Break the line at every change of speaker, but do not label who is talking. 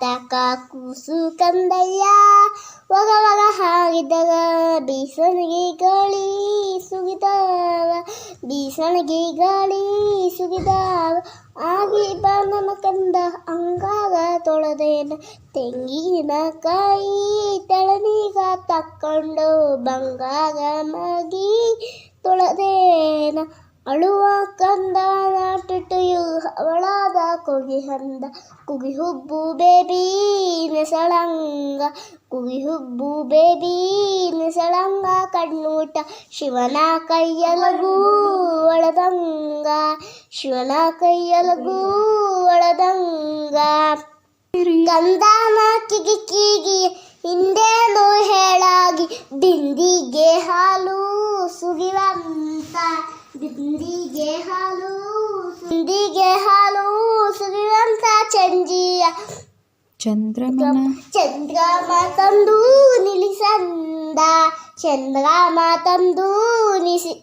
ತಾಕ ಕೂಸು ಕಂದಯ್ಯ ಒಗ ಒಗ ಹಾಗಿದ್ದಾಗ ಬೀಸಣಿಗೆ ಗಾಳಿ ಸುಗಿದಾವ ಬೀಸಣಿಗೆ ಗಾಳಿ ಸುಗಿದಾವ ಆಗಿ ಬಾ ನಮ್ಮ ಕಂದ ಅಂಗಾಗ ತೊಳೆದೇನ ತೆಂಗಿನಕಾಯಿ ತೆಳನೀಗ ತಕ್ಕೊಂಡು ಬಂಗಾಗ ಮಗಿ ತೊಳೆದೇನ. ಅಳುವ ಕಂದ ನಾಟಿಟ್ಟು ಅವಳಾದ ಕೊಗಿ ಹಂದ ಕುಗಿ ಹುಬ್ಬು ಬೇಬಿ ನೆಸಳಂಗ ಕುಗಿ ಹುಬ್ಬು ಬೇಬಿ ನೆಸಳಂಗ, ಕಣ್ಣೂಟ ಶಿವನ ಕೈಯಲಗೂ ಒಳದಂಗ, ಶಿವನ ಕೈಯಲಗೂ ಒಳದಂಗ. ಗಂಧಾನ ಕಿಗಿ ಕಿಗಿ, ಹಿಂದೇನು ಹೇಳಾಗಿ, ಬಿಂದಿಗೆ ಹಾಲು ಸುಗಿವಂತ ಬಿಂದಿಗೆ ಹಾಲು ಬಿಂದಿಗೆ ಹಾಲು sekarang saya
janji
ya. Cendra mana? Cendra matam dunia lisanda. Cendra matam dunia si